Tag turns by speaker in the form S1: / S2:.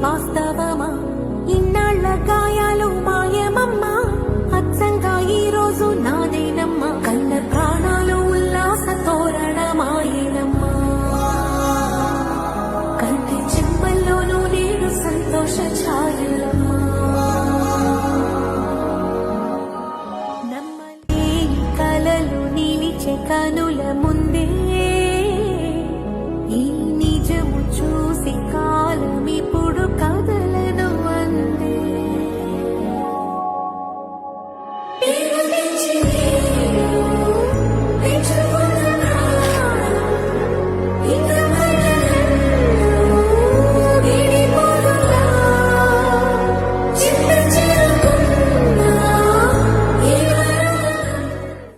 S1: వాస్తవమా? ఇన్నాళ్ళ గాయాలు మాయమమ్మా. అచ్చంగా ఈ నాదేనమ్మా. కన్న ప్రాణాలు ఉల్లాస తోరణమాయనమ్మా. కంటి చెంబల్లోనూ నేను సంతోష ఛాయలమ్మా. కలలు నిలిచే కనుల ముందే